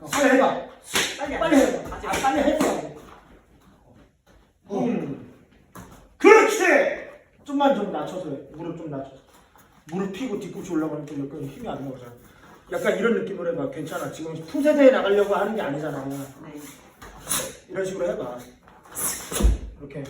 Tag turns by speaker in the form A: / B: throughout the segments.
A: 어, 빨리 해봐.
B: 빨리 안
A: 빨리
B: 돼.
A: 해봐.
B: 아,
A: 빨리 해봐. 음. 그렇지! 좀만 좀 낮춰서 해. 무릎 좀 낮춰서. 무릎 피고 뒤꿈치 올라가면 또 약간 힘이 안 나오잖아. 약간 이런 느낌으로 해봐. 괜찮아. 지금 품새대에 나가려고 하는 게 아니잖아.
B: 네.
A: 이런 식으로 해봐. 이렇게.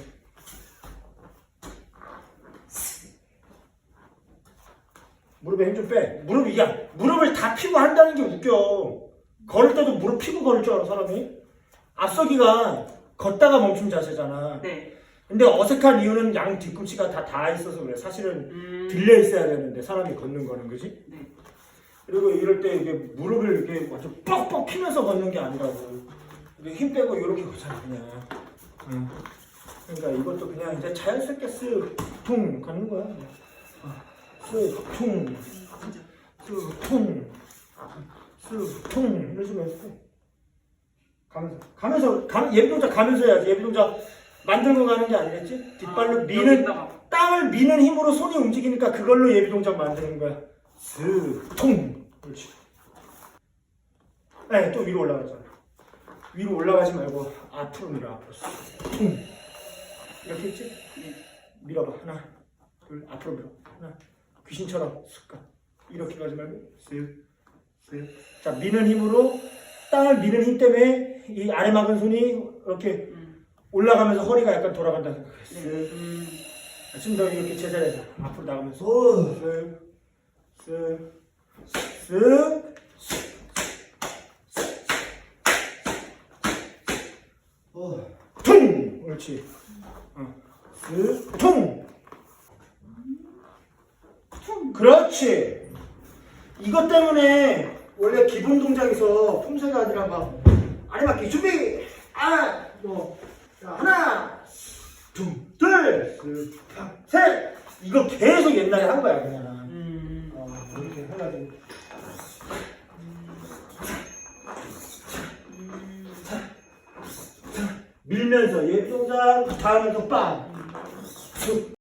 A: 무릎에 힘 좀 빼. 무릎 이게 무릎을 다 피고 한다는 게 웃겨. 걸을 때도 무릎 피고 걸을 줄 알아 사람이. 앞서기가 걷다가 멈춘 자세잖아.
B: 네.
A: 근데 어색한 이유는 양 뒤꿈치가 다 닿아 있어서 그래. 사실은
B: 음.
A: 들려 있어야 되는데 사람이 걷는 거는 그지?
B: 네.
A: 그리고 이럴 때 이게 무릎을 이렇게 완전 뻑뻑 피면서 걷는 게 아니라고. 힘 빼고 이렇게 걷잖아 그냥. 응. 그러니까 이것도 그냥 이제 자연스럽게 쓱퉁 가는 거야. 어. 쓱퉁, 쓱퉁, 쓱 퉁 이런 식으로 해서 가면서 가면서 가, 예비 동작 가면서 해야지. 예비 동작 만들고 가는 게 아니겠지? 뒷발로
B: 아,
A: 미는. 땅을 미는 힘으로 손이 움직이니까 그걸로 예비 동작 만드는 거야. 스통. 그렇지. 네, 또 위로 올라가잖아. 위로 올라가지 말고 앞으로 밀어, 앞으로. 통. 이렇게 했지?
B: 네.
A: 밀어봐. 하나, 둘, 앞으로 밀어. 하나. 귀신처럼 습관. 이렇게 가지 말고 자, 미는 힘으로 땅을 미는 힘 때문에 이 아래 막은 손이 이렇게
B: 음.
A: 올라가면서 허리가 약간 돌아간다 생각해.
B: 네.
A: 쓱.
B: 음.
A: 지금 이렇게 제자리에서 앞으로 나가면서 쓱, 쓱, 쓱, 어, 퉁! 옳지. 어, 쓱, 퉁! 그렇지. 이것 때문에 원래 기본 동작에서 품새가 아니라 막 아래 맞기 준비! 아! 뭐, 자, 하나! 둥, 둘, 셋, 셋. 이거 계속 옛날에 한 거야 그냥.
B: 음.
A: 어, 이렇게 해가지고. 밀면서 예비 동작 다음에도 빵. 툭.